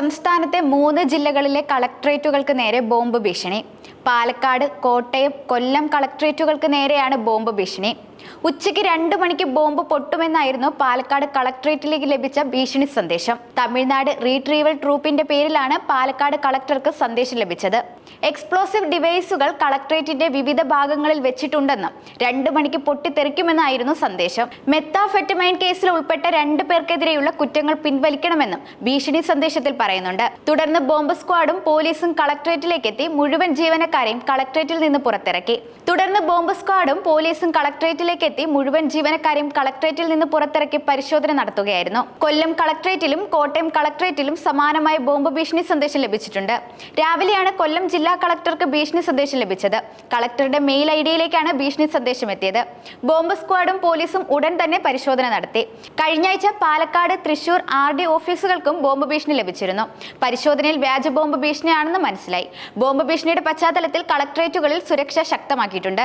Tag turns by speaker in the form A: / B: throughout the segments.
A: സംസ്ഥാനത്തെ മൂന്ന് ജില്ലകളിലെ കളക്ട്രേറ്റുകൾക്ക് നേരെ ബോംബ് ഭീഷണി. പാലക്കാട് കോട്ടയം കൊല്ലം കളക്ട്രേറ്റുകൾക്ക് നേരെയാണ് ബോംബ് ഭീഷണി. ഉച്ചയ്ക്ക് രണ്ട് മണിക്ക് ബോംബ് പൊട്ടുമെന്നായിരുന്നു പാലക്കാട് കളക്ട്രേറ്റിലേക്ക് ലഭിച്ച ഭീഷണി സന്ദേശം. തമിഴ്നാട് റീട്രീവൽ ട്രൂപ്പിന്റെ പേരിലാണ് പാലക്കാട് കളക്ടർക്ക് സന്ദേശം ലഭിച്ചത്. എക്സ്പ്ലോസീവ് ഡിവൈസുകൾ കളക്ട്രേറ്റിന്റെ വിവിധ ഭാഗങ്ങളിൽ വെച്ചിട്ടുണ്ടെന്നും രണ്ട് മണിക്ക് പൊട്ടിത്തെറിക്കുമെന്നായിരുന്നു സന്ദേശം. മെത്താഫെറ്റമൈൻ കേസിൽ ഉൾപ്പെട്ട രണ്ടു പേർക്കെതിരെയുള്ള കുറ്റങ്ങൾ പിൻവലിക്കണമെന്നും ഭീഷണി സന്ദേശത്തിൽ പറയുന്നുണ്ട്. തുടർന്ന് ബോംബ് സ്ക്വാഡും പോലീസും കളക്ട്രേറ്റിലേക്ക് എത്തി മുഴുവൻ ജീവനക്കാരെയും കളക്ട്രേറ്റിൽ നിന്ന് പുറത്തിറക്കി. തുടർന്ന് ബോംബ് സ്ക്വാഡും പോലീസും കളക്ട്രേറ്റിലേക്ക് എത്തി മുഴുവൻ ജീവനക്കാരെയും കളക്ട്രേറ്റിൽ നിന്ന് പുറത്തിറക്കി പരിശോധന നടത്തുകയായിരുന്നു. കൊല്ലം കളക്ട്രേറ്റിലും കോട്ടയം കളക്ട്രേറ്റിലും സമാനമായ ബോംബ് ഭീഷണി സന്ദേശം ലഭിച്ചിട്ടുണ്ട്. രാവിലെയാണ് കൊല്ലം ജില്ലാ കളക്ടർക്ക് ഭീഷണി സന്ദേശം ലഭിച്ചത്. കളക്ടറുടെ മെയിൽ ഐ ഡിയിലേക്കാണ് ഭീഷണി സന്ദേശം എത്തിയത്. ബോംബ് സ്ക്വാഡും പോലീസും ഉടൻ തന്നെ പരിശോധന നടത്തി. കഴിഞ്ഞ ആഴ്ച പാലക്കാട് തൃശൂർ ആർ ഡി ഓഫീസുകൾക്കും ബോംബ് ഭീഷണി ലഭിച്ചിരുന്നു. പരിശോധനയിൽ വ്യാജ ബോംബ് ഭീഷണിയാണെന്ന് മനസ്സിലായി. ബോംബ് ഭീഷണിയുടെ പശ്ചാത്തലത്തിൽ കളക്ടറേറ്റുകളിൽ സുരക്ഷ ശക്തമാക്കിയിട്ടുണ്ട്.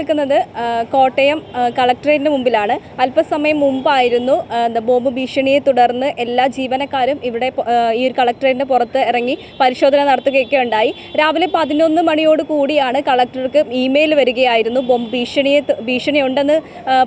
B: നിൽക്കുന്നത് കോട്ടയം കളക്ടറേറ്റിന് മുമ്പിലാണ്. അല്പസമയം മുമ്പായിരുന്നു എന്താ ബോംബ് ഭീഷണിയെ തുടർന്ന് എല്ലാ ജീവനക്കാരും ഇവിടെ ഈ ഒരു കളക്ടറേറ്റിന് പുറത്ത് ഇറങ്ങി പരിശോധന നടത്തുകയൊക്കെ ഉണ്ടായി രാവിലെ പതിനൊന്ന് മണിയോട് കൂടിയാണ് കളക്ടർക്ക് ഇമെയിൽ വരികയായിരുന്നു. ബോംബ് ഭീഷണിയെ ഭീഷണി ഉണ്ടെന്ന്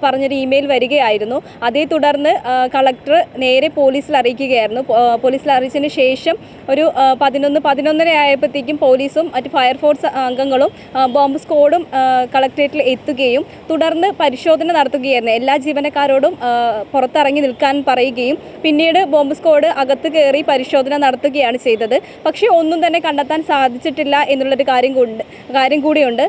B: പറഞ്ഞൊരു ഇമെയിൽ വരികയായിരുന്നു. അതേ തുടർന്ന് കളക്ടർ നേരെ പോലീസിൽ അറിയിക്കുകയായിരുന്നു. പോലീസിൽ അറിയിച്ചതിന് ശേഷം ഒരു പതിനൊന്ന് പതിനൊന്നര ആയപ്പോഴത്തേക്കും പോലീസും മറ്റ് ഫയർഫോഴ്സ് അംഗങ്ങളും ബോംബ് സ്ക്വാഡും ആ, കളക്ട്രേറ്റിൽ എത്തുകയും തുടർന്ന് പരിശോധന നടത്തുകയായിരുന്നു. എല്ലാ ജീവനക്കാരോടും പുറത്തിറങ്ങി നിൽക്കാൻ പറയുകയും പിന്നീട് ബോംബ് സ്ക്വാഡ് അകത്ത് കയറി പരിശോധന നടത്തുകയാണ് ചെയ്തത്. പക്ഷേ ഒന്നും തന്നെ കണ്ടെത്താൻ സാധിച്ചിട്ടില്ല എന്നുള്ളൊരു കാര്യം കൊണ്ട് കാര്യം കൂടിയുണ്ട്.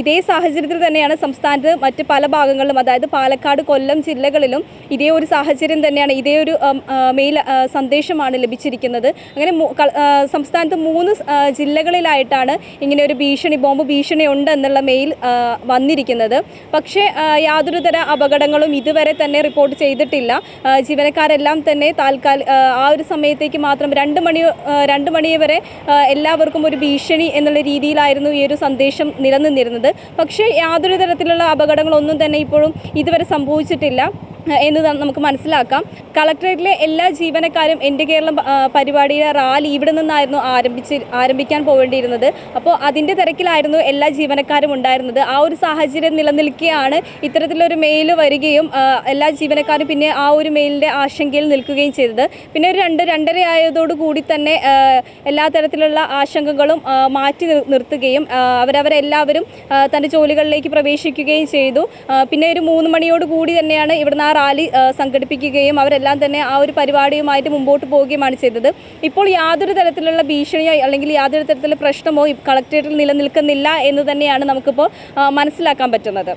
B: ഇതേ സാഹചര്യത്തിൽ തന്നെയാണ് സംസ്ഥാനത്ത് മറ്റ് പല ഭാഗങ്ങളിലും അതായത് പാലക്കാട് കൊല്ലം ജില്ലകളിലും ഇതേ ഒരു സാഹചര്യം തന്നെയാണ് ഇതേ ഒരു മെയിൽ സന്ദേശമാണ് ലഭിച്ചിരിക്കുന്നത്. അങ്ങനെ സംസ്ഥാനത്ത് മൂന്ന് ജില്ലകളിലായിട്ടാണ് ഇങ്ങനെ ഒരു ഭീഷണി ബോംബ് ഭീഷണി ഉണ്ട് എന്നുള്ള മെയിൽ ആ, വന്നിരിക്കുന്നത് പക്ഷേ യാതൊരു തര അപകടങ്ങളും ഇതുവരെ തന്നെ റിപ്പോർട്ട് ചെയ്തിട്ടില്ല. ജീവനക്കാരെല്ലാം തന്നെ താൽക്കാലിക ആ ഒരു സമയത്തേക്ക് മാത്രം രണ്ട് മണി രണ്ട് മണി വരെ എല്ലാവർക്കും ഒരു ഭീഷണി എന്നുള്ള രീതിയിലായിരുന്നു ഈ ഒരു സന്ദേശം നിലനിന്നിരുന്നത്. പക്ഷേ യാതൊരു തരത്തിലുള്ള അപകടങ്ങളൊന്നും തന്നെ ഇപ്പോഴും ഇതുവരെ സംഭവിച്ചിട്ടില്ല. എന്ന് നമുക്ക് മനസ്സിലാക്കാം. കളക്ടറേറ്റിലെ എല്ലാ ജീവനക്കാരും എന്റെ കേരളം പരിപാടിയുടെ റാലി ഇവിടെ നിന്നായിരുന്നു ആരംഭിച്ച് ആരംഭിക്കാൻ പോവേണ്ടിയിരുന്നത് അപ്പോൾ അതിന്റെ തിരക്കിലായിരുന്നു എല്ലാ ജീവനക്കാരും ഉണ്ടായിരുന്നത്. ആ ഒരു സാഹചര്യം നിലനിൽക്കുകയാണ് ഇത്തരത്തിലൊരു മെയിൽ വരികയും എല്ലാ ജീവനക്കാരും പിന്നെ ആ ഒരു മെയിലിന്റെ ആശങ്കയിൽ നിൽക്കുകയും ചെയ്തത്. പിന്നെ ഒരു രണ്ട് രണ്ടര ആയതോടുകൂടി തന്നെ എല്ലാ തരത്തിലുള്ള ആശങ്കകളും മാറ്റി നിർ- നിർത്തുകയും അവരവരെല്ലാവരും തന്റെ ജോലികളിലേക്ക് പ്രവേശിക്കുകയും ചെയ്തു. പിന്നെ ഒരു മൂന്ന് മണിയോടുകൂടി തന്നെയാണ് ഇവിടുന്ന് ആ റാലി സംഘടിപ്പിക്കുകയും അവരെല്ലാം തന്നെ ആ ഒരു പരിപാടിയുമായിട്ട് മുമ്പോട്ട് പോവുകയുമാണ് ചെയ്തത്. ഇപ്പോൾ യാതൊരു തരത്തിലുള്ള ഭീഷണിയോ അല്ലെങ്കിൽ യാതൊരു തരത്തിലുള്ള പ്രശ്നമോ കളക്ടറേറ്റിൽ നിലനിൽക്കുന്നില്ല എന്ന് തന്നെയാണ് നമുക്കിപ്പോൾ മനസ്സിലാക്കാൻ പറ്റുന്നത്.